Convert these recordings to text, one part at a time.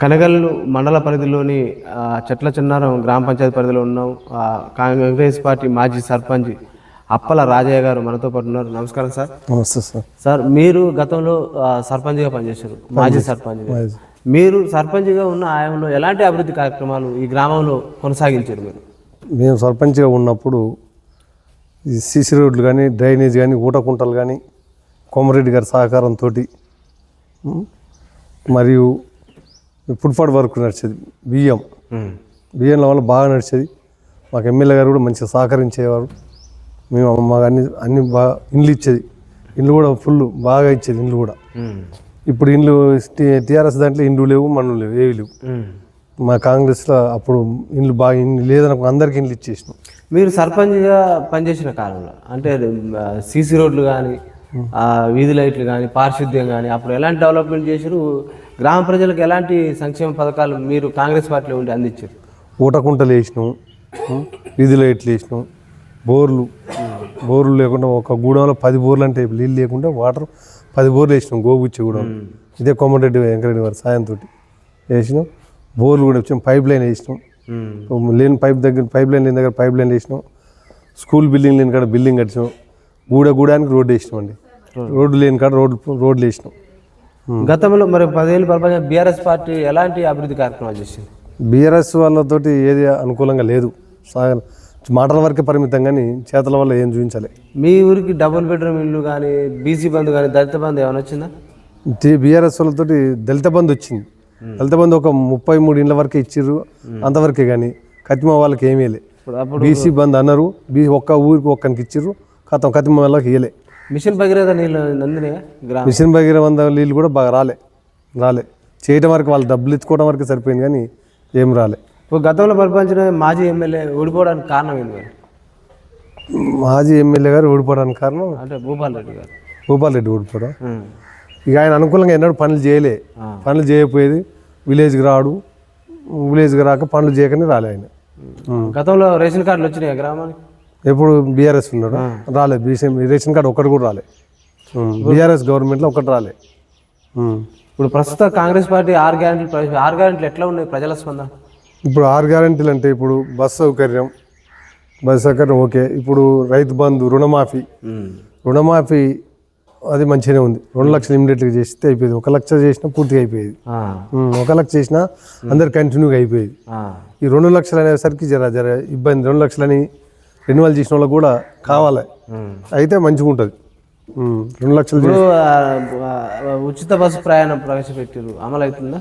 కనగల్లు మండల పరిధిలోని చెట్ల చిన్నారం గ్రామ పంచాయతీ పరిధిలో ఉన్నాం కాంగ్రెస్ పార్టీ మాజీ సర్పంచ్ అప్పల రాజయ్య గారు మనతో పాటు ఉన్నారు. నమస్కారం సార్. నమస్తే సార్. సార్ మీరు గతంలో సర్పంచ్గా పనిచేశారు మాజీ సర్పంచ్ మీరు సర్పంచ్గా ఉన్న ఆయంలో ఎలాంటి అభివృద్ధి కార్యక్రమాలు ఈ గ్రామంలో కొనసాగించారు మీరు? మేము సర్పంచ్గా ఉన్నప్పుడు ఈ సీసీ రోడ్లు కానీ డ్రైనేజ్ కానీ ఊటకుంటలు కానీ కోమరెడ్డి గారి సహకారంతో మరియు ఫుట్పాత్ వర్క్ నడిచేది బియ్యం. బియ్యంల వల్ల బాగా నడిచేది. మాకు ఎమ్మెల్యే గారు కూడా మంచిగా సహకరించేవారు. మేము మాకు అన్ని అన్ని బాగా ఇండ్లు ఇచ్చేది. ఇండ్లు కూడా ఫుల్ బాగా ఇచ్చేది ఇండ్లు కూడా. ఇప్పుడు ఇండ్లు టీఆర్ఎస్ దాంట్లో ఇండ్లు లేవు మన్ను లేవు ఏవి లేవు. మా కాంగ్రెస్లో అప్పుడు ఇండ్లు బాగా ఇండ్లు లేదనుకో అందరికి ఇండ్లు ఇచ్చేసినాం. మీరు సర్పంచ్గా పనిచేసిన కాలంలో అంటే సీసీ రోడ్లు కానీ వీధి లైట్లు కానీ పారిశుద్ధ్యం కానీ అప్పుడు ఎలాంటి డెవలప్మెంట్ చేశారు? గ్రామ ప్రజలకు ఎలాంటి సంక్షేమ పథకాలు మీరు కాంగ్రెస్ పార్టీలో ఉండి అందించారు? ఊటకుంటలు వేసినాం వీధి లైట్లు వేసినాం బోర్లు బోర్లు లేకుండా ఒక గూడెంలో పది బోర్లు అంటే నీళ్ళు లేకుండా వాటర్ పది బోర్లు వేసినాం గోబుచ్చి గూడెం ఇదే కోమటిరెడ్డి వెంకరెడ్డి వారి సాయంతో వేసినాం. బోర్లు కూడా వచ్చాం పైప్ లైన్ వేసినాం. లేని పైప్ దగ్గర పైప్ లైన్ లేని దగ్గర పైప్ లైన్ వేసినాం. స్కూల్ బిల్డింగ్ లేని కాడ బిల్డింగ్ కట్టినాం. గూడ గూడానికి రోడ్డు వేసినాం అండి రోడ్డు లేని కాడ రోడ్డు రోడ్లు వేసినాం. గతంలో మరి పదేళ్ళు పరిపాలన బీఆర్ఎస్ పార్టీ ఎలాంటి అభివృద్ధి కార్యక్రమాలు చేసింది? బీఆర్ఎస్ వాళ్ళతోటి ఏది అనుకూలంగా లేదు. సాగ మాటల వరకే పరిమితం కానీ చేతల వల్ల ఏం చూపించాలి. మీ ఊరికి డబుల్ బెడ్రూమ్ ఇల్లు కానీ బీసీ బంధు కానీ దళిత బంధు ఏమైనా వచ్చిందా? బీఆర్ఎస్ వాళ్ళతోటి దళిత బంధు వచ్చింది. దళిత బంధు ఒక ముప్పై మూడు ఇండ్ల వరకే ఇచ్చిర్రు. అంతవరకే కానీ కతిమ వాళ్ళకి ఏమీ లే ఇప్పుడు అప్పుడు బీసీ బంద్ అన్నారు. బీ ఒక్క ఊరికి ఒక్కరికి ఇచ్చిర్రు. కథం కతిమ వాళ్ళకి ఇయ్యలే. మిషన్ భగీరథ నీళ్ళు నందినే గ్రామం. మిషన్ భగీర వంద నీళ్ళు కూడా బాగా రాలే రాలే. చేయటం వరకు వాళ్ళు డబ్బులు ఇచ్చుకోవడం వరకు సరిపోయింది కానీ ఏం రాలే. ఇప్పుడు గతంలో పరిపాలించిన మాజీ ఎమ్మెల్యే ఓడిపోవడానికి కారణం ఏంది మరి? మాజీ ఎమ్మెల్యే గారు ఓడిపోవడానికి కారణం? అంటే భూపాల్ రెడ్డి గారు. భూపాల్ రెడ్డి ఓడిపోవడం. ఇక ఆయన అనుకూలంగా ఎన్నడూ పనులు చేయలే. పనులు చేయకపోయేది విలేజ్కి రాడు విలేజ్కి రాక పనులు చేయకనే రాలే ఆయన. గతంలో రేషన్ కార్డులు వచ్చినాయి గ్రామానికి? ఎప్పుడు బీఆర్ఎస్ ఉన్నాడు. రాలే బీసీ రేషన్ కార్డు ఒక్కటి కూడా రాలే. బీఆర్ఎస్ గవర్నమెంట్లో ఒకటి రాలే. ఇప్పుడు ప్రస్తుత కాంగ్రెస్ పార్టీ ఆరు గ్యారెంటీలు ప్రవేశ- ఆరు గ్యారెంటీలు ఎట్లా ఉన్నాయి ప్రజల స్పందన? ఇప్పుడు ఆరు గ్యారంటీలు అంటే ఇప్పుడు బస్ సౌకర్యం బస్ సౌకర్యం ఓకే. ఇప్పుడు రైతు బంధు రుణమాఫీ. రుణమాఫీ అది మంచిగానే ఉంది. రెండు లక్షలు ఇమీడియట్గా చేస్తే అయిపోయేది. ఒక లక్ష చేసినా పూర్తిగా అయిపోయేది. ఒక లక్ష చేసినా అందరు కంటిన్యూగా అయిపోయేది. ఈ రెండు లక్షలు అనేసరికి జర జర ఇబ్బంది. రెండు లక్షలని రెన్యువల్ చేసిన వాళ్ళకి కూడా కావాలి. అయితే మంచిగా ఉంటుంది రెండు లక్షలు ఉచిత బస్సు ప్రయాణం ప్రవేశపెట్టారు అమలు అవుతుందా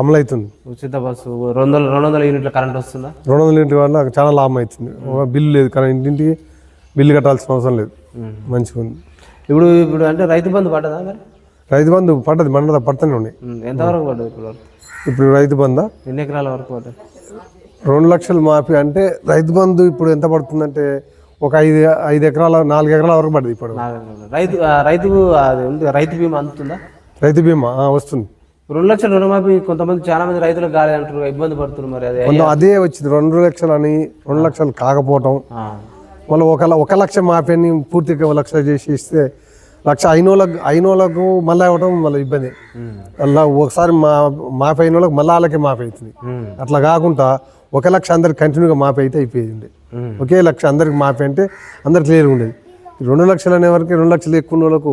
అమలు అవుతుంది ఉచిత బస్సు రెండు వందల రెండు వందల యూనిట్ల కరెంట్ వస్తుందా? రెండు వందల ఇంటి వల్ల చాలా లాభం అవుతుంది బిల్లు లేదు కానీ ఇంటింటికి బిల్లు కట్టాల్సిన అవసరం లేదు. మంచిగా ఉంది ఇప్పుడు ఇప్పుడు అంటే రైతు బంధు పడ్డదా మరి? రైతు బంధు పడ్డది మండల పడుతూనే ఉన్నాయి. ఎంతవరకు పడ్డది ఇప్పుడు? ఇప్పుడు రైతు బంధు? ఎన్ని ఎకరాల వరకు పడ్డది? రెండు లక్షలు మాఫీ అంటే రైతు బంధు ఇప్పుడు ఎంత పడుతుందంటే ఒక ఐదు ఐదు ఎకరాల నాలుగు ఎకరాల వరకు పడుతుంది ఇప్పుడు. రైతు రైతు అది ఉంది రైతు బీమా అందుతుందా? రైతు బీమా ఆ, వస్తుంది. రెండు లక్షల రుణమాఫీ కొంతమంది చాలా మంది రైతులకు కాలేదు అంటారు ఇబ్బంది పడుతున్నారు మరి అదే కొంత అదే వచ్చింది రెండు లక్షలు అని రెండు లక్షలు కాకపోవటం. ఆ. మళ్ళీ ఒక ల- ఒక లక్ష మాఫీని పూర్తిగా ఒక లక్ష చేసి ఇస్తే లక్ష అయినోళ్ళకు అయినోళ్ళకు మళ్ళీ ఇవ్వడం మళ్ళీ ఇబ్బంది. అలా ఒకసారి మా మాఫీ అయిన వాళ్ళకి మళ్ళీ వాళ్ళకే మాఫీ అవుతుంది. అట్లా కాకుండా ఒక లక్ష అందరికి కంటిన్యూగా మాఫీ అయితే అయిపోయేది. ఉండే ఉం. ఒకే లక్ష అందరికి మాఫీ అంటే అందరికి క్లియర్గా ఉండేది. రెండు లక్షలు అనే వరకు రెండు లక్షలు ఎక్కువ వాళ్ళకు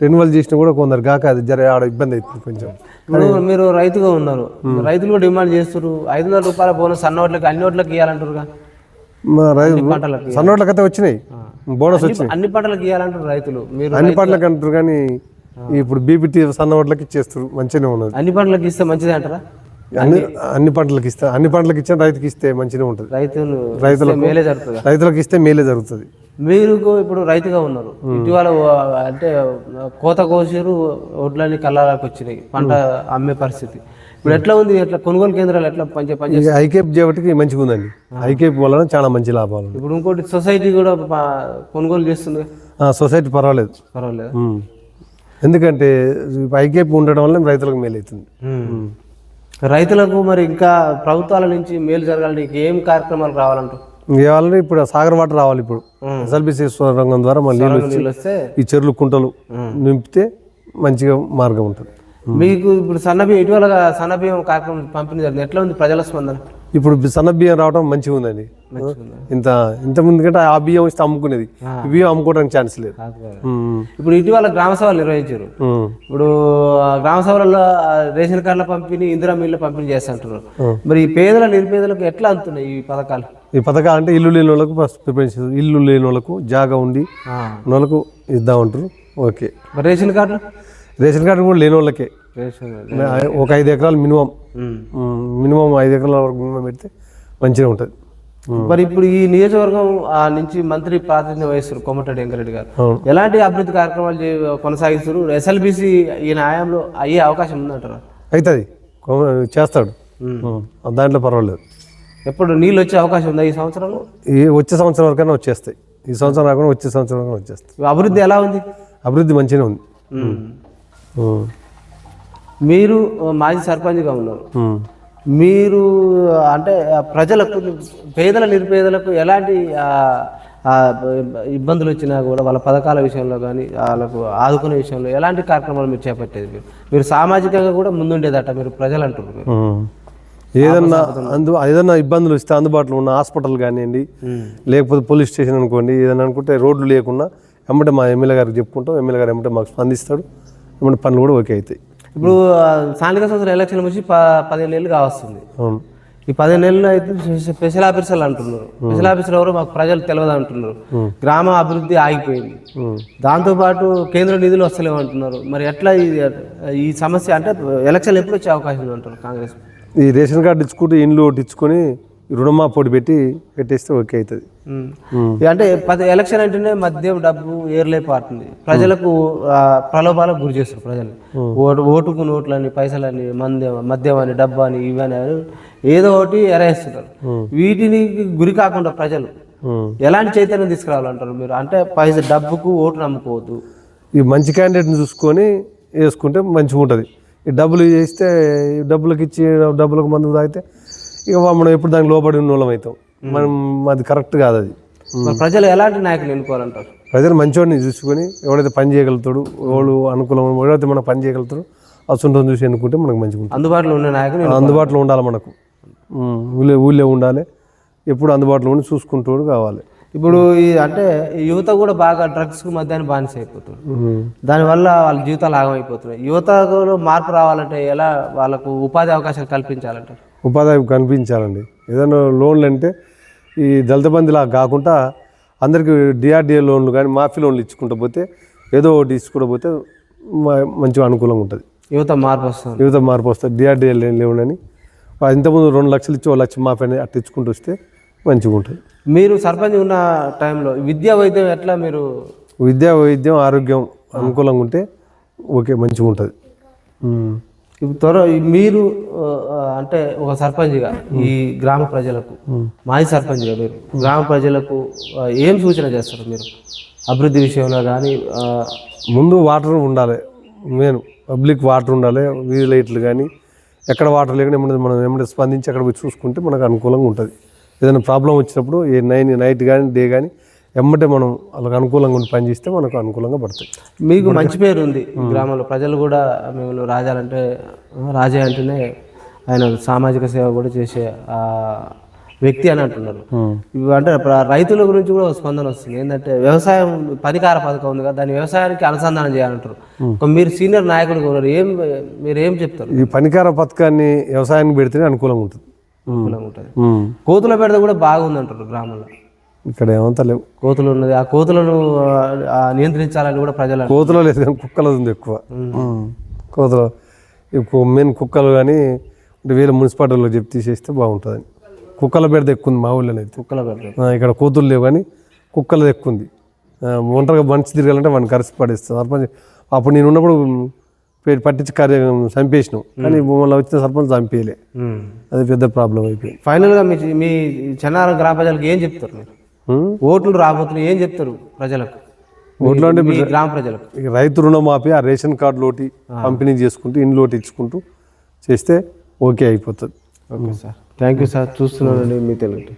రెన్యువల్ చేసినా కూడా కొందరు కాక అది జర ఆడ ఇబ్బంది అవుతుంది కొంచెం. ఇప్పుడు మీరు రైతుగా ఉన్నారు. రైతులు డిమాండ్ చేస్తారు ఐదు వందల రూపాయల బోనస్ అన్న ఓట్లకి అన్ని ఓట్లకి ఇవ్వాలంటారుగా పంటలకి సన్నోట్లకైతే వచ్చినాయి. బోనస్ వచ్చినాయి. అన్ని పంటలకు ఇవ్వాలంటారు రైతులు. మీరు అన్ని పంటలకు అంటారు కానీ ఇప్పుడు బీపీటీ సన్న ఓట్లకి ఇచ్చేస్తారు మంచిగానే ఉన్నది. అన్ని పంటలకు ఇస్తే మంచిది అంటారా? అన్ని అన్ని పంటలకు ఇస్తే అన్ని పంటలకు ఇచ్చిన రైతుకి ఇస్తే మంచిగా ఉంటుంది. రైతులు రైతులకు మేలే జరుగుతుంది రైతులకు ఇస్తే మేలే జరుగుతుంది. మీరు ఇప్పుడు రైతుగా ఉన్నారు. ఇటీవల అంటే కోత కోసారు ఒడ్లన్నీ కళ్ళకి వచ్చినాయి. పంట అమ్మే పరిస్థితి. ఇప్పుడు ఎట్లా ఉంది? ఎట్లా కొనుగోలు కేంద్రాలు ఎట్లా పనిచే పని ఇక ఐకేప్ చేయబట్టి మంచిగా ఉందండి. ఐకేప్ వలన చాలా మంచి లాభాలు. ఇప్పుడు ఇంకోటి సొసైటీ కూడా కొనుగోలు చేస్తుంది. సొసైటీ పర్వాలేదు. పర్వాలేదు. ఎందుకంటే ఐకేప్ ఉండడం వల్ల రైతులకు మేలు అవుతుంది రైతులకు మరి ఇంకా ప్రభుత్వాల నుంచి మేలు జరగాలని ఏం కార్యక్రమాలు రావాలంటారు ఇవాళ ఇప్పుడు సాగర్ వాటర్ రావాలి ఇప్పుడు. ఎస్ఎల్బిసి రంగం ద్వారా మళ్ళీ వస్తే ఈ చెరువులు కుంటలు నింపితే మంచిగా మార్గం ఉంటుంది. మీకు ఇప్పుడు సన్నబియ్యం ఇటీవల సన్నబియ్యం కార్యక్రమం పంపిణీ జరిగింది. ఎట్లా ఉంది ప్రజల స్పందన? ఇప్పుడు సన్న బియ్యం రావడం మంచిగా ఉందండి. ఇంత ఇంత ముందు కంటే ఆ బియ్యం వస్తే అమ్ముకునేది. బియ్యం అమ్ముకోవడానికి ఛాన్స్ లేదు. ఇప్పుడు ఇటీవల గ్రామ సభలు నిర్వహించారు. ఇప్పుడు గ్రామ సభలలో రేషన్ కార్డుల పంపిణీ ఇందిరా మిల్లు పంపిణీ చేస్తుంటారు. మరి ఈ పేదల నిరుపేదలకు ఎట్లా అందుతున్నాయి ఈ పథకాలు? ఈ పథకాలు అంటే ఇల్లు లేని వాళ్ళకు ఇస్తారు. ఇల్లు లేని వాళ్ళకు జాగా ఉండి వాళ్ళకు ఇద్దామంటారు ఓకే. మరి రేషన్ కార్డులు? రేషన్ కార్డు కూడా లేని వాళ్ళకే. ఒక ఐదు ఎకరాలు మినిమం. మినిమం ఐదు ఎకరాల వరకు మినిమం పెడితే మంచిగా ఉంటుంది. మరి ఇప్పుడు ఈ నియోజకవర్గం ఆ నుంచి మంత్రి ప్రాతినిధ్యం వహిస్తారు కొమ్మటిరెడ్డి వెంకరెడ్డి గారు. ఎలాంటి అభివృద్ధి కార్యక్రమాలు కొనసాగిస్తారు ఎస్ఎల్బిసి ఈ న్యాయంలో అయ్యే అవకాశం ఉందంటారా? అవుతుంది చేస్తాడు. దాంట్లో పర్వాలేదు. ఎప్పుడు నీళ్ళు వచ్చే అవకాశం ఉందా ఈ సంవత్సరంలో? ఈ వచ్చే సంవత్సరం వరకైనా వచ్చేస్తాయి. ఈ సంవత్సరం రాకుండా వచ్చే సంవత్సరం వరకు వచ్చేస్తాయి. అభివృద్ధి ఎలా ఉంది? అభివృద్ధి మంచిగానే ఉంది. మీరు మాజీ సర్పంచ్గా ఉన్నారు. మీరు అంటే ప్రజలకు పేదల నిరుపేదలకు ఎలాంటి ఇబ్బందులు వచ్చినా కూడా వాళ్ళ పథకాల విషయంలో కానీ వాళ్ళకు ఆదుకునే విషయంలో ఎలాంటి కార్యక్రమాలు మీరు చేపట్టేది మీరు? మీరు సామాజికంగా కూడా ముందుండేదట మీరు ప్రజలు అంటున్నారు. ఏదన్నా అందు ఏదన్నా ఇబ్బందులు వస్తే అందుబాటులో ఉన్న హాస్పిటల్ కానివ్వండి లేకపోతే పోలీస్ స్టేషన్ అనుకోండి ఏదైనా అనుకుంటే రోడ్లు లేకుండా ఎమ్మటే మా ఎమ్మెల్యే గారికి చెప్పుకుంటాం ఎమ్మెల్యే గారు ఎమ్మటే మాకు స్పందిస్తాడు ఎమ్మటే పనులు కూడా ఓకే అవుతాయి. ఇప్పుడు స్థానిక సంస్థల ఎలక్షన్ వచ్చి ప పదిహేను ఏళ్ళు కావస్తుంది. ఈ పదిహేను నెలలు అయితే స్పె- స్పెషల్ ఆఫీసర్లు అంటున్నారు. స్పెషల్ ఆఫీసర్ ఎవరు? మాకు ప్రజలు తెలియదు అంటున్నారు. గ్రామ అభివృద్ధి ఆగిపోయింది. దాంతోపాటు కేంద్ర నిధులు వస్తలేవు అంటున్నారు. మరి ఎట్లా ఈ సమస్య అంటే ఎలక్షన్ ఎప్పుడు వచ్చే అవకాశం ఉంది అంటారు కాంగ్రెస్? ఈ రేషన్ కార్డు ఇచ్చుకుంటే ఇండ్లు ఒకటి ఇచ్చుకొని రుణమాపోటి పెట్టి పెట్టేస్తే ఓకే అవుతుంది. అంటే పది ఎలక్షన్ అంటేనే మద్యం డబ్బు ఏర్లే పారుతుంది ప్రజలకు ప్రలోభాలకు గురి చేస్తారు ప్రజలు. ఓటు ఓటుకు నోట్లని పైసలని మంద్యం మద్యం అని డబ్బు అని ఇవని అని ఏదో ఒకటి ఎరేస్తున్నారు. వీటిని గురి కాకుండా ప్రజలు. ఎలాంటి చైతన్యం తీసుకురావాలంటారు మీరు? అంటే పైస డబ్బుకు ఓటు నమ్ముకోవద్దు. ఈ మంచి క్యాండిడేట్ని చూసుకొని వేసుకుంటే మంచిగా ఉంటుంది. ఈ డబ్బులు చేస్తే డబ్బులకు ఇచ్చి డబ్బులకు మందు తాగితే ఇక మనం ఎప్పుడు దానికి లోబడి ఉన్న వాళ్ళం అవుతాం. మనం అది కరెక్ట్ కాదు అది. మరి ప్రజలు ఎలాంటి నాయకులు ఎన్నుకోవాలంటారు? ప్రజలు మంచివాడిని చూసుకొని ఎవడైతే పని చేయగలుగుతాడు ఎవడు అనుకూలం ఎవడైతే మనం పని చేయగలుగుతాడు అసంటం చూసి ఎన్నుకుంటే మనకు మంచిగా ఉంటుంది. అందుబాటులో ఉన్న నాయకులు అందుబాటులో ఉండాలి మనకు. ఊళ్ళో ఊళ్ళో ఉండాలి. ఎప్పుడు అందుబాటులో ఉండి చూసుకుంటూ కావాలి. ఇప్పుడు ఈ అంటే యువత కూడా బాగా డ్రగ్స్కు మధ్యాహ్నం బానిస అయిపోతుంది. దానివల్ల వాళ్ళ జీవితాలు ఆగమైపోతున్నాయి. యువతలో మార్పు రావాలంటే ఎలా వాళ్ళకు ఉపాధి అవకాశాలు కల్పించాలంటే ఉపాధి కనిపించాలండి ఏదైనా లోన్లు అంటే ఈ దళిత బంధులా కాకుండా అందరికీ డిఆర్డిఏ లోన్లు కానీ మాఫీ లోన్లు ఇచ్చుకుంటూ పోతే ఏదో ఒకటి ఇచ్చుకుంటూ పోతే మంచిగా అనుకూలంగా ఉంటుంది. యువత మార్పు వస్తుంది. యువత మార్పు వస్తుంది. డిఆర్డిఏ లేవునని ఇంతకుముందు రెండు లక్షలు ఇచ్చి ఒక లక్ష మాఫీ అని అట్లా ఇచ్చుకుంటూ వస్తే మంచిగా ఉంటుంది. మీరు సర్పంచ్ ఉన్న టైంలో విద్యా వైద్యం ఎట్లా మీరు? విద్యా వైద్యం ఆరోగ్యం అనుకూలంగా ఉంటే ఓకే మంచిగా ఉంటుంది. ఇప్పుడు త్వర మీరు అంటే ఒక సర్పంచ్గా ఈ గ్రామ ప్రజలకు మాజీ సర్పంచ్గా మీరు గ్రామ ప్రజలకు ఏం సూచన చేస్తారు మీరు? అభివృద్ధి విషయంలో కానీ ముందు వాటర్ ఉండాలి మెయిన్ పబ్లిక్ వాటర్ ఉండాలి వీధి లైట్లు కానీ ఎక్కడ వాటర్ లేకుండా మనం ఏమైనా స్పందించి అక్కడ పోయి చూసుకుంటే మనకు అనుకూలంగా ఉంటుంది. ఏదైనా ప్రాబ్లం వచ్చినప్పుడు ఏ నైన్ నైట్ కానీ డే కానీ ఎమ్మటే మనం వాళ్ళకి అనుకూలంగా ఉండి పని చేస్తే మనకు అనుకూలంగా పడతాయి. మీకు మంచి పేరు ఉంది గ్రామంలో. ప్రజలు కూడా మిమ్మల్ని రాజాలంటే రాజే అంటేనే ఆయన సామాజిక సేవ కూడా చేసే ఆ వ్యక్తి అని అంటున్నారు. ఇవి అంటే రైతుల గురించి కూడా స్పందన వస్తుంది. ఏంటంటే వ్యవసాయం పనికార పథకం ఉంది కదా దాన్ని వ్యవసాయానికి అనుసంధానం చేయాలంటారు. మీరు సీనియర్ ఉన్నారు ఏం మీరు ఏం చెప్తారు? ఈ పనికార పథకాన్ని వ్యవసాయానికి పెడితేనే అనుకూలంగా ఉంటుంది. అనుకూలంగా ఉంటుంది. కోతుల పెడత కూడా బాగుంది అంటారు గ్రామంలో. ఇక్కడ ఏమంతా లేవు కోతులు ఉన్నది ఆ కోతులను ఆ, నియంత్రించాలని కూడా ప్రజలు. కోతులో లేదు కానీ కుక్కలు ఉంది ఎక్కువ. కోతులు ఎక్కువ మెయిన్ కుక్కలు కానీ అంటే వేరే మున్సిపాలిటీలో చెప్పి తీసేస్తే బాగుంటుందని. కుక్కల బెడద ఎక్కువ ఉంది మా ఊళ్ళో అయితే. కుక్కల ఆ, ఇక్కడ కోతులు లేవు కానీ కుక్కలది ఎక్కువ ఉంది. ఒంటరిగా మనిషి తిరగాలంటే వాడిని కరిసి పడేస్తాం. సర్పంచ్ అప్పుడు నేను ఉన్నప్పుడు పట్టించి కార్య చంపేసినాం. కానీ మమ్మల్ని వచ్చిన సర్పంచ్ చంపేయలే. అది పెద్ద ప్రాబ్లం అయిపోయింది. ఫైనల్గా మీ మీ చెన్నారం గ్రామ ప్రజలకు ఏం చెప్తారు మీరు. ఓట్లు రాబోతున్నాయి. ఏం చెప్తారు ప్రజలకు? ఓట్లు అంటే గ్రామ ప్రజలకు. రైతు రుణమాఫీ ఆ రేషన్ కార్డు లోటి పంపిణీ చేసుకుంటూ ఇండ్లు లోటి ఇచ్చుకుంటూ చేస్తే ఓకే అయిపోతుంది. Okay sir. Thank you sir. చూస్తున్నానండి మీ తెలుగు